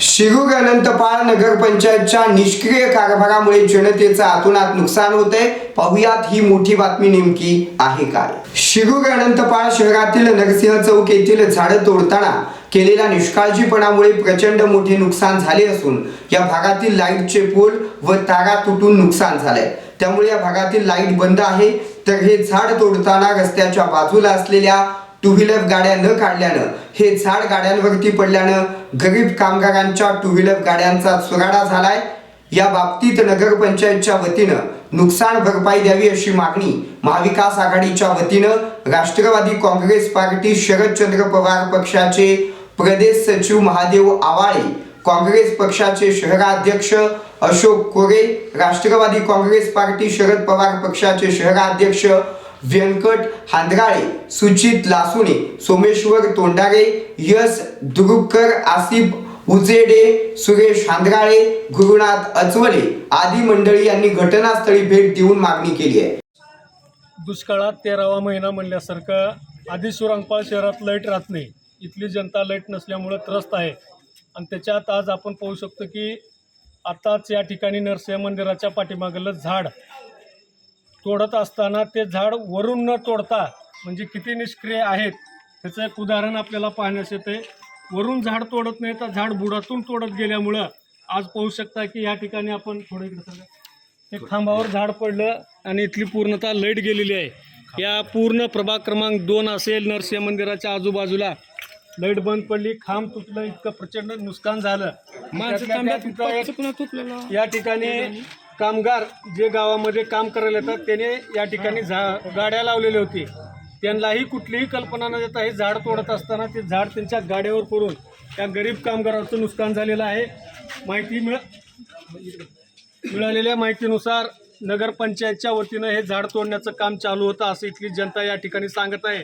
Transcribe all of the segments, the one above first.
शिरूर अनंतपाळ नगरपंचायतच्या निष्क्रिय कारभारामुळे जनतेचं आतोनात नुकसान होतंय. पाहुयात ही मोठी बातमी नेमकी आहे काय? शिरूर अनंतपाळ शहरातील नरसिंह चौक येथील झाडं तोडताना केलेल्या निष्काळजीपणामुळे प्रचंड मोठे नुकसान झाले असून या भागातील लाईटचे पोल व तारा तुटून नुकसान झालंय. त्यामुळे या भागातील लाइट बंद आहे. तर हे झाड तोडताना रस्त्याच्या बाजूला असलेल्या टू व्हीलर गाड्या न काढल्यानं हे झाड गाड्यांवरती पडल्यानं गरीब कामगारांच्या टू व्हीलर गाड्यांचा चुराडा झालाय. या बाबतीत नगरपंचायतच्या वतीनं नुकसान भरपाई द्यावी अशी मागणी महाविकास आघाडीच्या वतीनं राष्ट्रवादी काँग्रेस पार्टी शरदचंद्र पवार पक्षाचे प्रदेश सचिव महादेव आवाळे काँग्रेस पक्षाचे शहराध्यक्ष अशोक कोरे राष्ट्रवादी काँग्रेस पार्टी शरद पवार पक्षाचे शहराध्यक्ष व्यंकट हांदराळे सुचित लासुणे सोमेश्वर तोंडारे यश दुरुपकर आसिफ उजेडे सुरेश हांद्राळे गुरुनाथ अचवले आदी मंडळी यांनी घटनास्थळी भेट देऊन मागणी केली आहे. दुष्काळात तेरावा महिना म्हणल्यासारखं आधी सुरंगपाळ शहरात लाइट राहत नाही. इथली जनता लाइट नसल्यामुळं त्रस्त आहे. आणि त्याच्यात आज आपण पाहू शकतो की आताच या ठिकाणी नरसिंह मंदिराच्या पाठीमागलं झाड तोडत असताना ते झाड वरून न तोडता म्हणजे किती निष्क्रिय आहेत त्याचं एक उदाहरण आपल्याला पाहण्यास येते वरून झाड तोडत नाही तर झाड बुडातून तोडत गेल्यामुळं आज पाहू शकता की या ठिकाणी आपण थोडं इकडे. ते खांबावर झाड पडलं आणि इथली पूर्णतः लाइट गेलेली आहे. या पूर्ण प्रभाग क्रमांक दोन असेल नरसिंह मंदिराच्या आजूबाजूला. लाइट बंद पडली खांब तुटलं इतकं प्रचंड नुकसान झालं. या ठिकाणी कामगार जे गावामध्ये काम करायला येतात त्याने या ठिकाणी झा गाड्या लावलेल्या होती. त्यांनाही कुठलीही कल्पना न देता हे झाड तोडत असताना ते झाड त्यांच्या गाड्यावर पडून त्या गरीब कामगाराचं नुकसान झालेलं आहे. माहिती मिळ मिळालेल्या माहितीनुसार नगरपंचायतच्या वतीनं हे झाड तोडण्याचं काम चालू होतं असं इथली जनता या ठिकाणी सांगत आहे.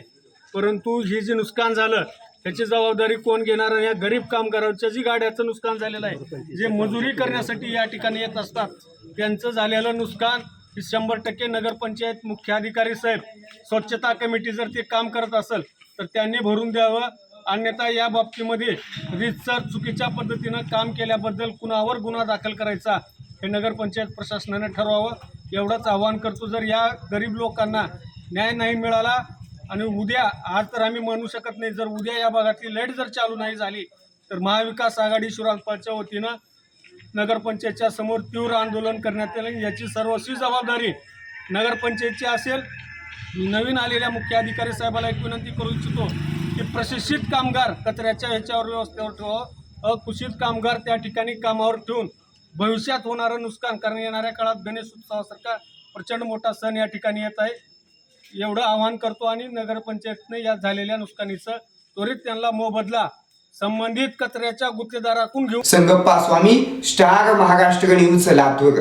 परंतु हे जे नुकसान झालं त्याची जबाबदारी कोण घेणार आणि या गरीब कामगारांच्या जी गाड्याचं नुकसान झालेलं आहे जे मजुरी करण्यासाठी या ठिकाणी येत असतात त्यांचं झालेलं नुकसान शंभर टक्के नगरपंचायत मुख्याधिकारी साहेब स्वच्छता कमिटी जर ते काम करत असेल तर त्यांनी भरून द्यावं. अन्यथा या बाबतीमध्ये रीतसर चुकीच्या पद्धतीनं काम केल्याबद्दल कुणावर गुन्हा दाखल करायचा हे नगरपंचायत प्रशासनाने ठरवावं. एवढंच आवाहन करतो जर या गरीब लोकांना न्याय नाही मिळाला आणि उद्या आज तर आम्ही म्हणू शकत नाही जर उद्या या भागातली लाइट जर चालू नाही झाली तर महाविकास आघाडी शिवराजपाच्या वतीनं नगरपंचायतच्या समोर तीव्र आंदोलन करण्यात येईल याची सर्वस्वी जबाबदारी नगरपंचायतची असेल. मी नवीन आलेल्या मुख्य अधिकारी साहेबाला एक विनंती करू इच्छितो की प्रशिक्षित कामगार कचऱ्याच्या ह्याच्यावर व्यवस्थेवर ठेवावं अकुशित कामगार त्या ठिकाणी कामावर ठेवून भविष्यात होणारं नुकसान कारण येणाऱ्या काळात गणेश उत्सवासारखा प्रचंड मोठा सण या ठिकाणी येत आहे. एवढं आवाहन करतो आणि नगरपंचायतने या झालेल्या नुकसानीचं त्वरित त्यांना मोबदला संबंधित कचऱ्याच्या गुत्तेदाराकडून घेऊन संगप्पा स्वामी स्टार महाराष्ट्र न्यूज लातूर